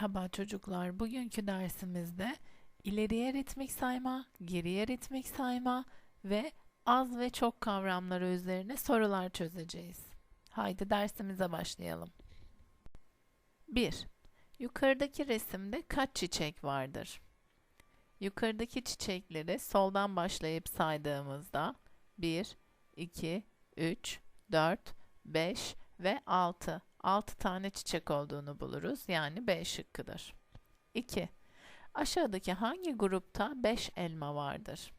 Merhaba çocuklar. Bugünkü dersimizde ileriye ritmik sayma, geriye ritmik sayma ve az ve çok kavramları üzerine sorular çözeceğiz. Haydi dersimize başlayalım. 1. Yukarıdaki resimde kaç çiçek vardır? Yukarıdaki çiçekleri soldan başlayıp saydığımızda 1, 2, 3, 4, 5 ve 6 6 tane çiçek olduğunu buluruz. Yani B şıkkıdır. 2. Aşağıdaki hangi grupta 5 elma vardır?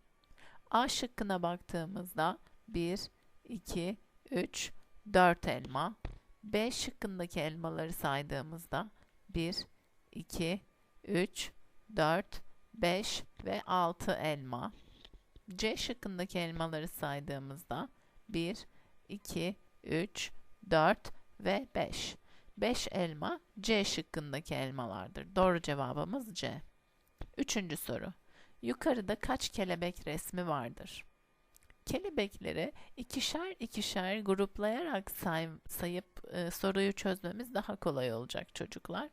A şıkkına baktığımızda 1, 2, 3, 4 elma. B şıkkındaki elmaları saydığımızda 1, 2, 3, 4, 5 ve 6 elma. C şıkkındaki elmaları saydığımızda 1, 2, 3, 4 ve 5. 5 elma C şıkkındaki elmalardır. Doğru cevabımız C. Üçüncü soru. Yukarıda kaç kelebek resmi vardır? Kelebekleri ikişer ikişer gruplayarak say sayıp e, soruyu çözmemiz daha kolay olacak çocuklar.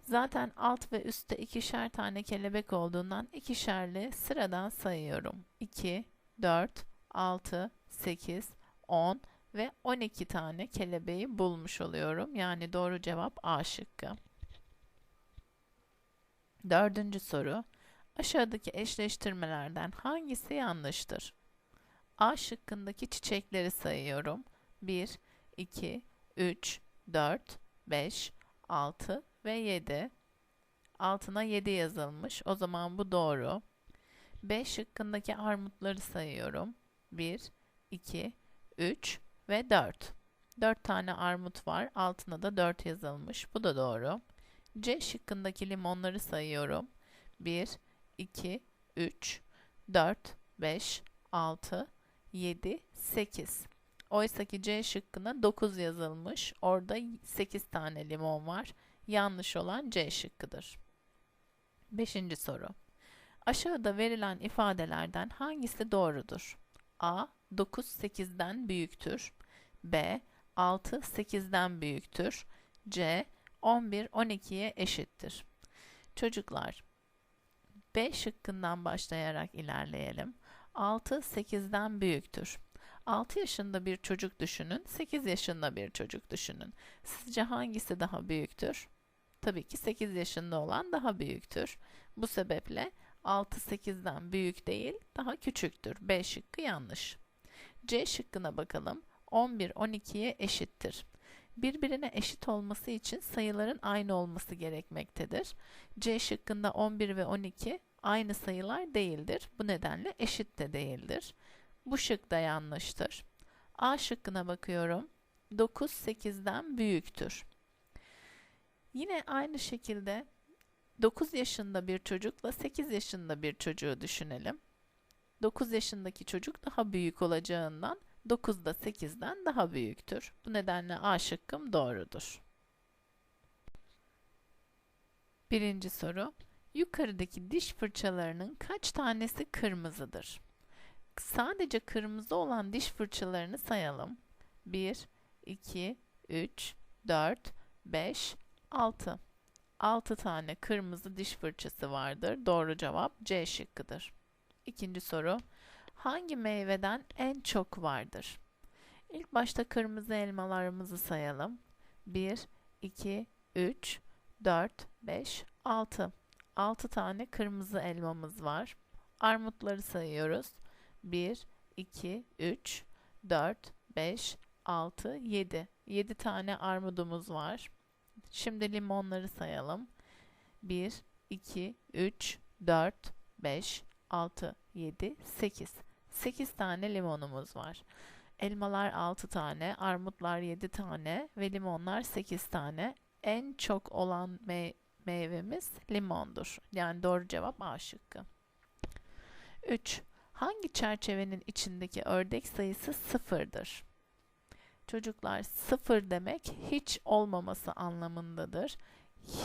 Zaten alt ve üstte ikişer tane kelebek olduğundan ikişerli sıradan sayıyorum. 2, 4, 6, 8, 10 ve 12 tane kelebeği bulmuş oluyorum. Yani doğru cevap A şıkkı. Dördüncü soru. Aşağıdaki eşleştirmelerden hangisi yanlıştır? A şıkkındaki çiçekleri sayıyorum. 1, 2, 3, 4, 5, 6 ve 7. Altına 7 yazılmış. O zaman bu doğru. B şıkkındaki armutları sayıyorum. 1, 2, 3 ve 4. 4 tane armut var. Altına da 4 yazılmış. Bu da doğru. C şıkkındaki limonları sayıyorum. 1, 2, 3, 4, 5, 6, 7, 8. Oysa ki C şıkkına 9 yazılmış. Orada 8 tane limon var. Yanlış olan C şıkkıdır. Beşinci soru. Aşağıda verilen ifadelerden hangisi doğrudur? A. 9 8'den büyüktür. B. 6 8'den büyüktür. C. 11 12'ye eşittir. Çocuklar, B şıkkından başlayarak ilerleyelim. 6 8'den büyüktür. 6 yaşında bir çocuk düşünün, 8 yaşında bir çocuk düşünün. Sizce hangisi daha büyüktür? Tabii ki 8 yaşında olan daha büyüktür. Bu sebeple 6 8'den büyük değil, daha küçüktür. B şıkkı yanlış. C şıkkına bakalım. 11 12'ye eşittir. Birbirine eşit olması için sayıların aynı olması gerekmektedir. C şıkkında 11 ve 12 aynı sayılar değildir. Bu nedenle eşit de değildir. Bu şık da yanlıştır. A şıkkına bakıyorum. 9 8'den büyüktür. Yine aynı şekilde 9 yaşında bir çocukla 8 yaşında bir çocuğu düşünelim. 9 yaşındaki çocuk daha büyük olacağından 9 da 8'den daha büyüktür. Bu nedenle A şıkkım doğrudur. Birinci soru. Yukarıdaki diş fırçalarının kaç tanesi kırmızıdır? Sadece kırmızı olan diş fırçalarını sayalım. 1, 2, 3, 4, 5, 6. 6 tane kırmızı diş fırçası vardır. Doğru cevap C şıkkıdır. İkinci soru. Hangi meyveden en çok vardır? İlk başta kırmızı elmalarımızı sayalım. 1, 2, 3, 4, 5, 6. 6 tane kırmızı elmamız var. Armutları sayıyoruz. 1, 2, 3, 4, 5, 6, 7. 7 tane armudumuz var. Şimdi limonları sayalım. 1, 2, 3, 4, 5, 6, 7, 8. 8 tane limonumuz var. Elmalar 6 tane, armutlar 7 tane ve limonlar 8 tane. En çok olan me meyvemiz limondur. Yani doğru cevap A şıkkı. 3. Hangi çerçevenin içindeki ördek sayısı sıfırdır? Çocuklar sıfır demek hiç olmaması anlamındadır.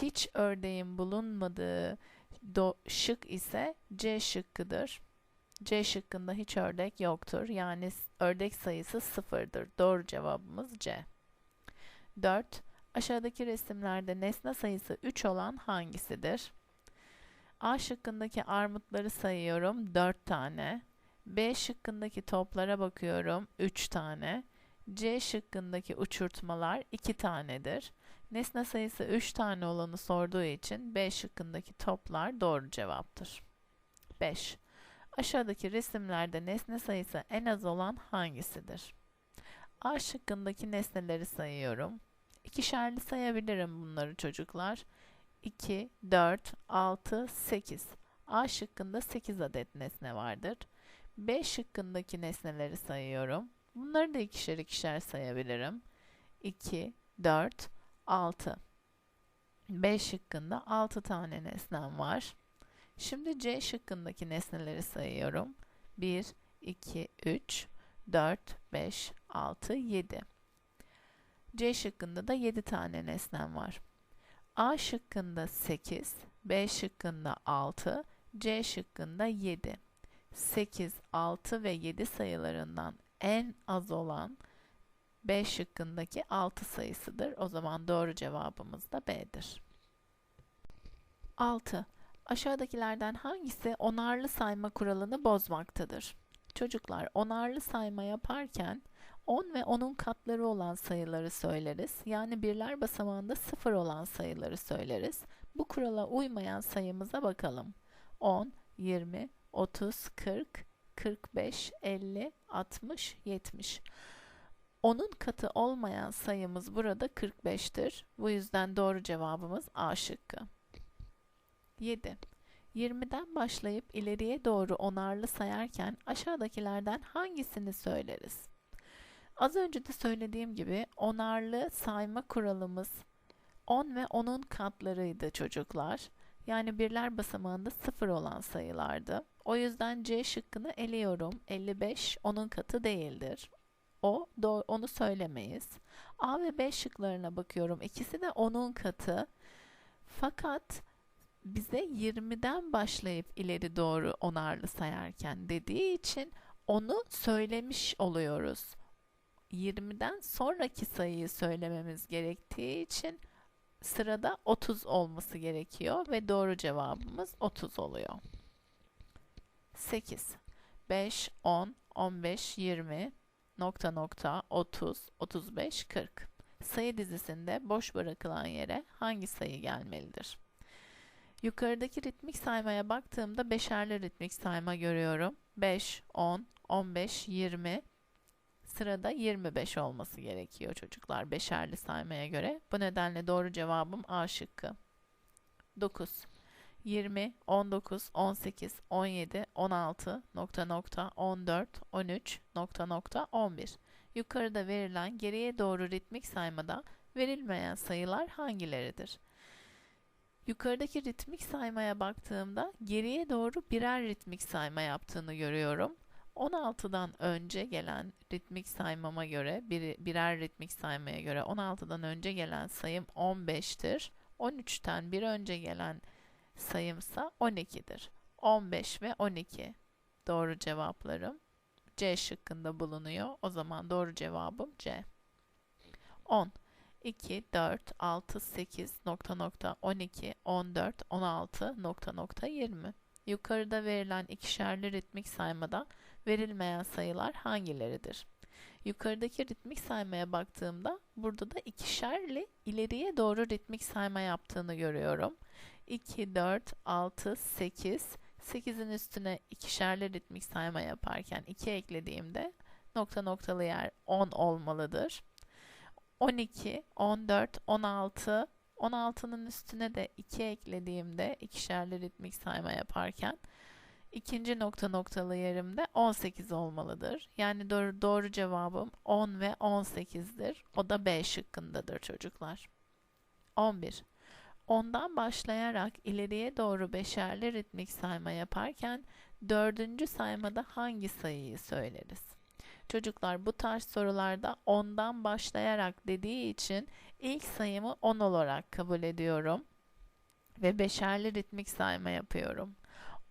Hiç ördeğin bulunmadığı do şık ise C şıkkıdır. C şıkkında hiç ördek yoktur. Yani ördek sayısı sıfırdır. Doğru cevabımız C. 4. Aşağıdaki resimlerde nesne sayısı 3 olan hangisidir? A şıkkındaki armutları sayıyorum 4 tane. B şıkkındaki toplara bakıyorum 3 tane. C şıkkındaki uçurtmalar 2 tanedir. Nesne sayısı 3 tane olanı sorduğu için B şıkkındaki toplar doğru cevaptır. 5. Aşağıdaki resimlerde nesne sayısı en az olan hangisidir? A şıkkındaki nesneleri sayıyorum. İkişerli sayabilirim bunları çocuklar. 2, 4, 6, 8. A şıkkında 8 adet nesne vardır. B şıkkındaki nesneleri sayıyorum. Bunları da ikişer ikişer sayabilirim. 2, 4, 6. B şıkkında 6 tane nesnem var. Şimdi C şıkkındaki nesneleri sayıyorum. 1, 2, 3, 4, 5, 6, 7. C şıkkında da 7 tane nesnem var. A şıkkında 8, B şıkkında 6, C şıkkında 7. 8, 6 ve 7 sayılarından en az olan B şıkkındaki 6 sayısıdır. O zaman doğru cevabımız da B'dir. 6. Aşağıdakilerden hangisi onarlı sayma kuralını bozmaktadır? Çocuklar onarlı sayma yaparken 10 ve onun katları olan sayıları söyleriz. Yani birler basamağında 0 olan sayıları söyleriz. Bu kurala uymayan sayımıza bakalım. 10, 20, 30, 40, 45, 50, 60, 70. Onun katı olmayan sayımız burada 45'tir. Bu yüzden doğru cevabımız A şıkkı. 7. 20'den başlayıp ileriye doğru onarlı sayarken aşağıdakilerden hangisini söyleriz? Az önce de söylediğim gibi onarlı sayma kuralımız 10 ve onun katlarıydı çocuklar. Yani birler basamağında 0 olan sayılardı. O yüzden C şıkkını eliyorum. 55 onun katı değildir. O onu söylemeyiz. A ve B şıklarına bakıyorum. İkisi de onun katı. Fakat bize 20'den başlayıp ileri doğru onarlı sayarken dediği için onu söylemiş oluyoruz. 20'den sonraki sayıyı söylememiz gerektiği için sırada 30 olması gerekiyor ve doğru cevabımız 30 oluyor. 8 5 10 15 20 nokta nokta 30 35 40 sayı dizisinde boş bırakılan yere hangi sayı gelmelidir? Yukarıdaki ritmik saymaya baktığımda beşerli ritmik sayma görüyorum. 5, 10, 15, 20 sırada 25 olması gerekiyor çocuklar beşerli saymaya göre. Bu nedenle doğru cevabım A şıkkı. 9 20, 19, 18, 17, 16, nokta nokta, 14, 13, nokta nokta, 11. Yukarıda verilen geriye doğru ritmik saymada verilmeyen sayılar hangileridir? Yukarıdaki ritmik saymaya baktığımda geriye doğru birer ritmik sayma yaptığını görüyorum. 16'dan önce gelen ritmik saymama göre bir, birer ritmik saymaya göre 16'dan önce gelen sayım 15'tir. 13'ten bir önce gelen sayımsa 12'dir. 15 ve 12 doğru cevaplarım. C şıkkında bulunuyor. O zaman doğru cevabım C. 10 2, 4, 6, 8, nokta nokta 12, 14, 16, nokta nokta 20. Yukarıda verilen ikişerli ritmik saymada verilmeyen sayılar hangileridir? Yukarıdaki ritmik saymaya baktığımda burada da ikişerli ileriye doğru ritmik sayma yaptığını görüyorum. 2, 4, 6, 8. 8'in üstüne ikişerli ritmik sayma yaparken 2 eklediğimde nokta noktalı yer 10 olmalıdır. 12, 14, 16, 16'nın üstüne de 2 eklediğimde ikişerli ritmik sayma yaparken ikinci nokta noktalı yerimde 18 olmalıdır. Yani doğru, doğru cevabım 10 ve 18'dir. O da B şıkkındadır çocuklar. 11. Ondan başlayarak ileriye doğru beşerli ritmik sayma yaparken dördüncü saymada hangi sayıyı söyleriz? Çocuklar bu tarz sorularda ondan başlayarak dediği için ilk sayımı 10 olarak kabul ediyorum ve beşerli ritmik sayma yapıyorum.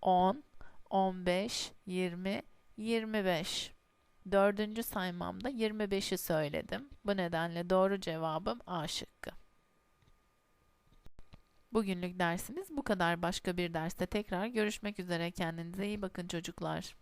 10, 15, 20, 25. Dördüncü saymamda 25'i söyledim. Bu nedenle doğru cevabım A şıkkı. Bugünlük dersimiz bu kadar. Başka bir derste tekrar görüşmek üzere. Kendinize iyi bakın çocuklar.